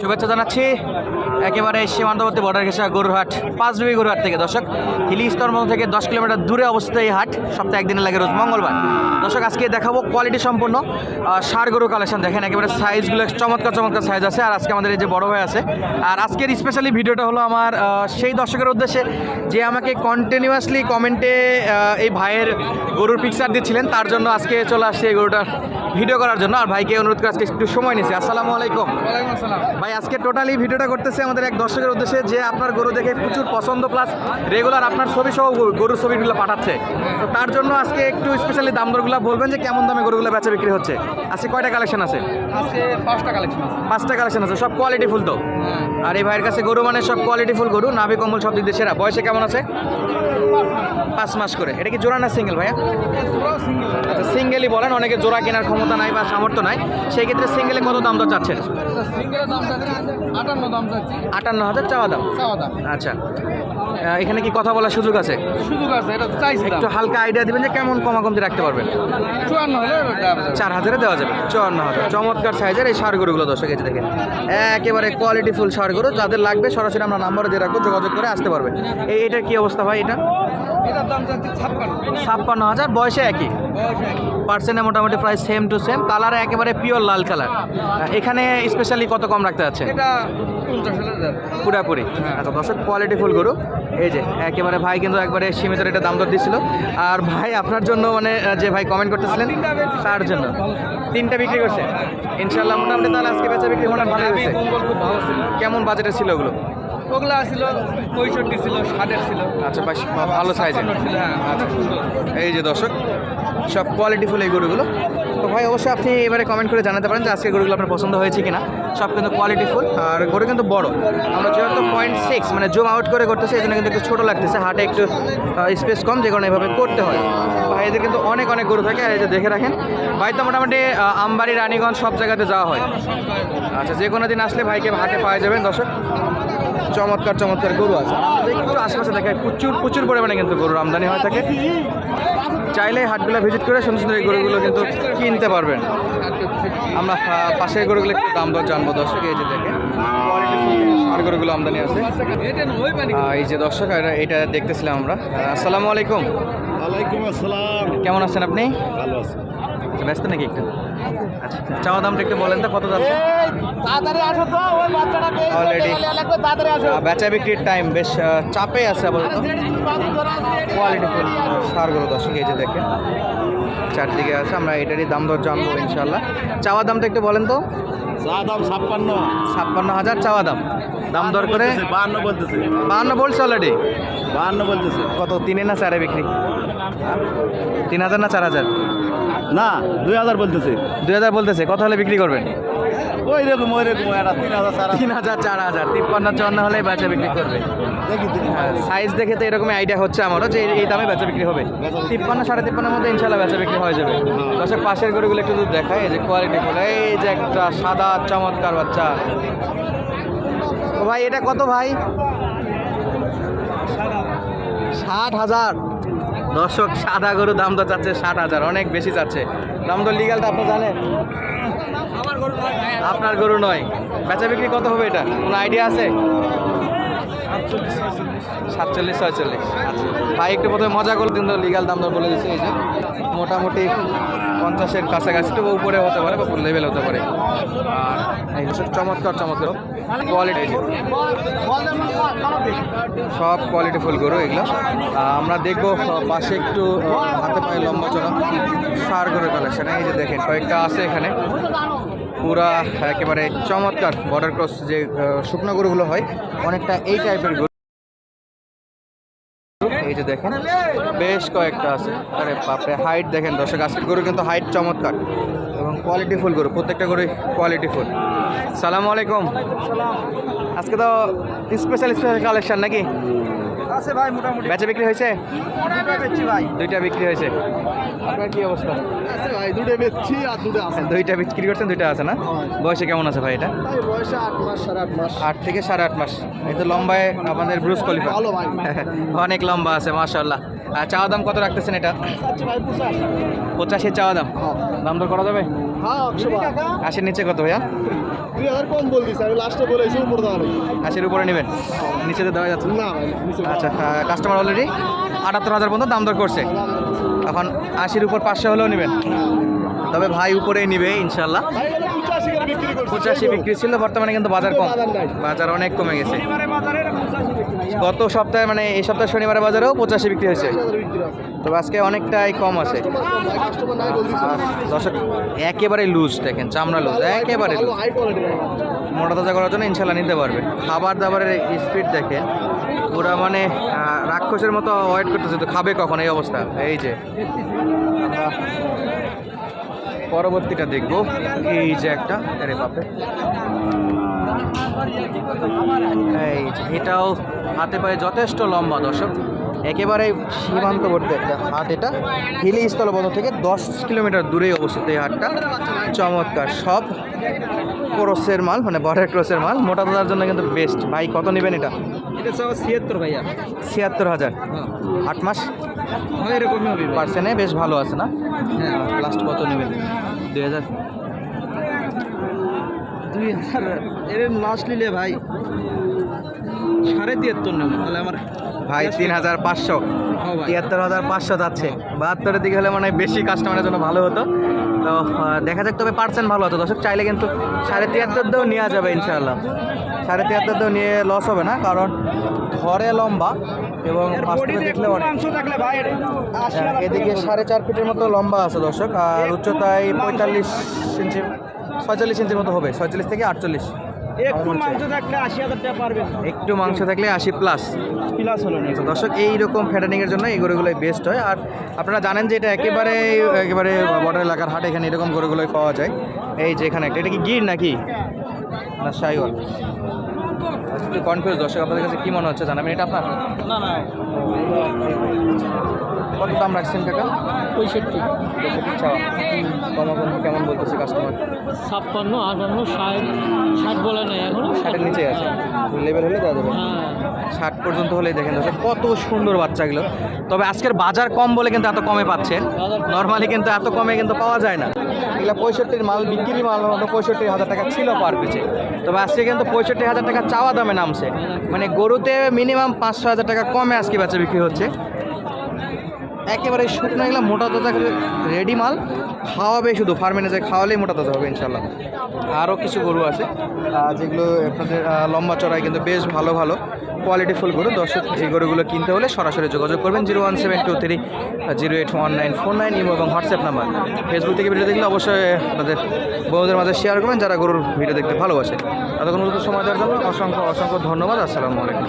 শুভেচ্ছা জানাচ্ছি। একেবারে সীমান্তবর্তী বর্ডার ঘেঁষা গরুরহাট পাঁচবিবি গরুহাট থেকে। দর্শক হিলি স্তরমল থেকে দশ কিলোমিটার দূরে অবস্থিত এই হাট। সপ্তাহে একদিনে লাগে রোজ মঙ্গলবার। দর্শক আজকে দেখাবো কোয়ালিটি সম্পূর্ণ ষাঁড় গরু কালেকশন দেখেন একেবারে সাইজগুলো চমৎকার চমৎকার সাইজ আছে। আর আজকে আমাদের এই যে বড় হয়ে আছে আর আজকের স্পেশালি ভিডিওটা হলো আমার সেই দর্শকের উদ্দেশ্যে যে আমাকে কন্টিনিউয়াসলি কমেন্টে এই ভাইয়ের গরুর পিকচার দিচ্ছিলেন। তার জন্য আজকে চলে আসছে এই গরুটার ভিডিও করার জন্য। আর ভাইকে অনুরোধ করে আজকে একটু সময় নিয়েছে। আসসালামু আলাইকুম। ভাই আজকে টোটালি ভিডিওটা করতেছে আমাদের এক দর্শকের উদ্দেশ্যে যে আপনার গরু দেখে প্রচুর পছন্দ প্লাস রেগুলার আপনার ছবি সহ গরু- গরুর ছবিগুলো পাঠাচ্ছে। তো তার জন্য আজকে একটু স্পেশালি দাম দরগুলো বলবেন যে কেমন দামে গরুগুলো বেচা বিক্রি হচ্ছে। আজকে কয়টা কালেকশন আছে? আজকে পাঁচটা কালেকশন আছে। পাঁচটা কালেকশন আছে সব কোয়ালিটি ফুল তো? আর এই ভাইয়ের কাছে গরু মানে সব কোয়ালিটি ফুল গরু নাভি কম্বল সব দিক দিয়ে সেরা। বয়সে কেমন আছে? পাঁচ মাস করে। এটা কি জোড়া না সিঙ্গেল ভাইয়া? আচ্ছা সিঙ্গেলই বলেন অনেকে জোড়া কেনার ক্ষমতা নাই বা সামর্থ্য নাই। সেই ক্ষেত্রে সিঙ্গেলে কত দাম দর চাচ্ছেন? সিঙ্গেলের দাম চাচ্ছি আটান্ন দাম চাচ্ছি। আটান্ন হাজার চাওয়া দাম? চাওয়া দাম। আচ্ছা। এখানে কি কথা বলার সুযোগ আছে? সুযোগ আছে এটা চাইছি একটু হালকা আইডিয়া দিবেন যে কেমন কমাকমতি রাখতে পারবেন। চুয়ান্ন যাবে। চার হাজারে দেওয়া যাবে চুয়ান্ন হাজার। চমৎকার সাইজের এই সার গরুগুলো দর্শক যে দেখেন একেবারে কোয়ালিটি ফুল সার গরু যাদের লাগবে সরাসরি আমরা নাম্বারে দিয়ে রাখব যোগাযোগ করে আসতে পারবে এই এটার কি অবস্থা ভাই এটা? এটার দাম চাচ্ছি ছাপ্পান্ন। হাজার বয়সে একই? পার্সেন্টে মোটামুটি প্রায় সেম টু সেম কালার একেবারে পিওর লাল কালার এখানে স্পেশালি কত কম রাখতে দেবে পুরাপুরি। হ্যাঁ। আচ্ছা দর্শক কোয়ালিটি ফুল গরু। এই যে একেবারে ভাই কিন্তু একবারে সীমিত রেটে দাম দর দিচ্ছিল আর ভাই আপনার জন্য মানে যে ভাই কমেন্ট করতেছিলেন তার জন্য তিনটা বিক্রি করছে ইনশাল্লাহ মোটামুটি তাহলে আজকে বেচা বিক্রি মোটামুটি ভালো হয়েছে কেমন বাজেটের ছিল ওগুলো ওগুলা ছিল পঁয়ষট্টি ছিল ষাটের ছিল আচ্ছা বেশ ভালো সাইজের হ্যাঁ অনেক এই যে দর্শক সব কোয়ালিটি ফুল এই গরুগুলো তো ভাই, অবশ্যই আপনি এবারে কমেন্ট করে জানাতে পারেন যে আজকে গরুগুলো আপনার পছন্দ হয়েছে কিনা। সব কিন্তু কোয়ালিটি ফুল আর গরু কিন্তু বড়। আমরা যেহেতু পয়েন্ট সিক্স মানে জুম আউট করে করতেছি এই জন্য কিন্তু একটু ছোটো লাগতেছে, হাটে একটু স্পেস কম, যে কারণে এভাবে করতে হয়। ভাই, এদের কিন্তু অনেক অনেক গরু থাকে, আর এই যে দেখে রাখেন। ভাই, তো মোটামুটি আমবাড়ি, রানীগঞ্জ সব জায়গাতে যাওয়া হয়। আচ্ছা যে কোনো দিন আসলে ভাইকে হাটে পাওয়া যাবেন দর্শক। চমৎকার চমৎকার গরু আছে। আশেপাশে দেখায় প্রচুর প্রচুর পরিমাণে কিন্তু গরুর আমদানি হয়ে থাকে। চাইলে হাটগুলো ভিজিট করে সুন্দর সুন্দর এই গরুগুলো কিন্তু কিনতে পারবেন। আমরা পাশের গরুগুলো একটু দাম দর জানব দর্শক এই যে দেখে আর গরুগুলো আমদানি আছে। এই যে দর্শক এটা- এটা দেখতেছিলাম আমরা। আসসালামু আলাইকুম। ওয়ালাইকুম আসসালাম। কেমন আছেন আপনি? ভালো আছি ব্যস্ত নাকি একটু? আচ্ছা চাওয়া দামটা একটু বলেন তো কত যাচ্ছে? তাড়াতাড়ি আসো তো ওই বাচ্চাটা. লাগবে তাড়াতাড়ি আসো বেচা বিক্রির টাইম বেশ চাপে আছে আপাতত। কোয়ালিটি ফুল সার গরু দর্শক এই যে দেখেন। চারদিকে আছে আমরা এটারই দাম দর জানব ইনশাল্লাহ চাওয়া দামটা একটু বলেন তো। চা দাম ছাপ্পান্ন। ছাপ্পান্ন হাজার চাওয়া দাম। দাম দর করে? বাহান্ন বলতেছে বাহান্ন বলছে অলরেডি বাহান্ন বলতেছে। কত তিনে না চারে বিক্রি? তিন হাজার না চার হাজার? না। দুই হাজার বলতেছে। দুই হাজার বলতেছে কত হলে বিক্রি করবেন? ওই রকম ওই রকম তিন হাজার চার তিন হাজার চার হাজার তিপ্পান্ন চুয়ান্ন হলে বেচা বিক্রি করবে। সাইজ দেখে। তো এরকমই আইডিয়া হচ্ছে আমারও যে এই দামে বেচা বিক্রি হবে। তিপ্পান্ন সাড়ে তিপ্পান্নের মধ্যে ইনশাল্লাহ বেচা বিক্রি হয়ে যাবে। দর্শক পাশের গরুগুলো একটু দূর দেখায় এই যে কোয়ালিটি ফুল এই যে একটা সাদা চমৎকার বাচ্চা। ও ভাই এটা কত ভাই? ষাট হাজার। দর্শক সাদা গরু দাম তো চাচ্ছে ষাট হাজার অনেক বেশি চাচ্ছে। দাম তো লিগালটা আপনি জানেন? আপনার গরু নয়। বেচা বিক্রি কত হবে এটা? কোনো আইডিয়া আছে? সাতচল্লিশ ছয়চল্লিশ। আচ্ছা। ভাই, একটু প্রথমে মজা করে কিন্তু লিগাল দাম দর বলে দিচ্ছে, এই যে। মোটামুটি পঞ্চাশের কাছাকাছি তো উপরে হতে পারে বা লেভেল হতে পারে। আর এই চমৎকার চমৎকার। কোয়ালিটি সব কোয়ালিটি ফুল গরু এগুলো। আমরা দেখব পাশে একটু হাতে পায়ে লম্বা চড়া সার গরু কালেকশন এই যে দেখেন, কয়েকটা আছে এখানে। পুরা একেবারে চমৎকার বর্ডার ক্রস যে শুকনো গরুগুলো হয়, অনেকটা এই টাইপের গরু। এই যে দেখেন, বেশ কয়েকটা আছে। আরে বাপরে হাইট দেখেন দর্শক, আজকের গরু কিন্তু হাইট চমৎকার। এবং কোয়ালিটি ফুল গরু প্রত্যেকটা গরু কোয়ালিটি ফুল। সালাম আলাইকুম। আজকে তো স্পেশাল স্পেশাল কালেকশন নাকি? আছে ভাই মোটামুটি। বেচা বিক্রি হয়েছে? ভাই। দুইটা বিক্রি হয়েছে। আপনার কি অবস্থা? আছে ভাই দুটো বেচছি আর দুটো আছে। দুইটা বিক্রি করছেন দুইটা আছে না? বয়সে কেমন আছে ভাই এটা? ভাই বয়সে আট মাস সাড়ে আট মাস। আট থেকে সাড়ে আট মাস। এই তো লম্বায় আমাদের ব্রুস কলিফা ভালো ভাই। অনেক লম্বা আছে মাশাল্লাহ আর চাওয়া দাম কত রাখতেছেন এটা? আচ্ছা ভাই পঁচাশি। চাওয়া দাম। হ্যাঁ। দাম দর করা যাবে? হ্যাঁ ভাই আশির নিচে কত ভাইয়া? দুই হাজার কম বল দিছে আমি লাস্টে বলেছি উপর দেওয়া নাকি আশির উপরে নেবেন? নিচেতে দেওয়া যাচ্ছে না? না আচ্ছা কাস্টমার অলরেডি আটাত্তর হাজার পর্যন্ত দাম দর করছে। এখন আশির উপর পাঁচশো হলেও নেবেন। তবে ভাই উপরেই নিবে ইনশাল্লাহ পঁচাশি বিক্রি ছিল বর্তমানে কিন্তু বাজার কম। বাজার অনেক কমে গেছে। ভাই। গত সপ্তাহে মানে এই সপ্তাহে শনিবারের বাজারেও পঁচাশি বিক্রি হয়েছে। তবে আজকে অনেকটাই কম আছে। দর্শক, একেবারে লুজ দেখেন, চামড়া লুজ একেবারে লুজ মোটা তাজা করার জন্য ইনশাল্লাহ নিতে পারবে। খাবার দাবারের স্পিড দেখেন, ওরা মানে রাক্ষসের মতো ওয়েট করতেছে তো খাবে কখন? এই অবস্থা। এই যে পরবর্তীটা দেখব। এই যে একটা বাপে এই এটাও হাতে পায়ে যথেষ্ট লম্বা দর্শক। একেবারে সীমান্তবর্তী একটা হাট এটা। হিলি স্থলবন্ধ থেকে দশ কিলোমিটার দূরেই অবস্থিত এই হাটটা। চমৎকার। সব ক্রসের মাল মানে বর্ডার ক্রসের মাল। মোটা দাদার জন্য কিন্তু বেস্ট ভাই কত নেবেন এটা? এটা চাও ছিয়াত্তর ভাইয়া। ছিয়াত্তর হাজার। আট মাস? হয় এরকমই হবে। পার্সেন্টে বেশ ভালো আছে না? হ্যাঁ। লাস্ট কত নেবেন? দুই হাজার। দুই হাজার এর লাস্ট নিলে ভাই সাড়ে তিয়াত্তর নেব। তাহলে আমার ভাই তিন হাজার পাঁচশো। হ্যাঁ তিয়াত্তর হাজার পাঁচশো যাচ্ছে। বাহাত্তরের দিকে হলে মানে বেশি কাস্টমারের জন্য ভালো হতো। তো দেখা যাক তবে পার্সেন্ট ভালো হতো। দর্শক চাইলে কিন্তু সাড়ে তিয়াত্তর দিয়েও নেওয়া যাবে ইনশাআল্লাহ। সাড়ে তিয়াত্তর দিয়েও নিয়ে লস হবে না কারণ ঘরে লম্বা এবং দেখলে হ্যাঁ, এদিকে সাড়ে চার ফিটের মতো লম্বা আছে দর্শক। আর উচ্চতায় পঁয়তাল্লিশ ইঞ্চি। ছয়চল্লিশ ইঞ্চির মতো হবে ছয়চল্লিশ থেকে আটচল্লিশ। একটু মাংস থাকলে আশি হাজার টাকা পারবেন একটু মাংস থাকলে আশি প্লাস প্লাস হলো না দর্শক এইরকম ফ্যাটানিংয়ের জন্য এই গরুগুলোই বেস্ট হয়। আর আপনারা জানেন যে এটা একেবারে একেবারে বর্ডার এলাকার হাট এখানে এরকম গরুগুলোই পাওয়া যায়। এই যে এখানে একটা এটা কি গির নাকি? না সাইওয়াল। একটু কনফিউজ দর্শক আপনাদের কাছে কী মনে হচ্ছে? জানাবেন এটা আপনার? না না। কত দাম রাখছেন কাকা? পঁয়ষট্টি। পঁয়ষট্টি চাওয়া কমা কেমন বলতেছে কাস্টমার ছাপ্পান্ন আটান্ন ষাট। ষাট বলে নাই এখনও। ষাটের নিচে আছে। লেভেল হলে দেওয়া যাবে। হ্যাঁ। ষাট পর্যন্ত হলেই দেখেন দর্শক কত সুন্দর বাচ্চাগুলো। তবে আজকের বাজার কম বলে কিন্তু এত কমে পাচ্ছেন নর্মালি কিন্তু এত কমে কিন্তু পাওয়া যায় না। এগুলো পঁয়ষট্টির মাল, বিক্রি মাল হলো পঁয়ষট্টি হাজার টাকা ছিল পার পিছে তবে আজকে কিন্তু পঁয়ষট্টি হাজার টাকা চাওয়া দামে নামছে। মানে গরুতে মিনিমাম পাঁচশো হাজার টাকা কমে আজকে বাচ্চা বিক্রি হচ্ছে। একেবারে শুকনো এগুলো মোটা তাজা রেডি মাল। খাওয়াবে শুধু ফার্মে যায় খাওয়ালেই মোটা তাজা হবে ইনশাল্লাহ আরও কিছু গরু আছে যেগুলো আপনাদের লম্বা চড়াই কিন্তু বেশ ভালো ভালো কোয়ালিটি ফুল গরু। দর্শক, এই গরুগুলো কিনতে হলে সরাসরি যোগাযোগ করবেন zero one seven two three zero eight one nine four nine imo এবং হোয়াটসঅ্যাপ নাম্বার। ফেসবুক থেকে ভিডিও দেখলে অবশ্যই আপনাদের বন্ধুদের মাঝে শেয়ার করবেন যারা গরুর ভিডিও দেখতে ভালোবাসে। পর্যন্ত সময় দেওয়ার জন্য অসংখ্য অসংখ্য ধন্যবাদ। আসসালামু আলাইকুম।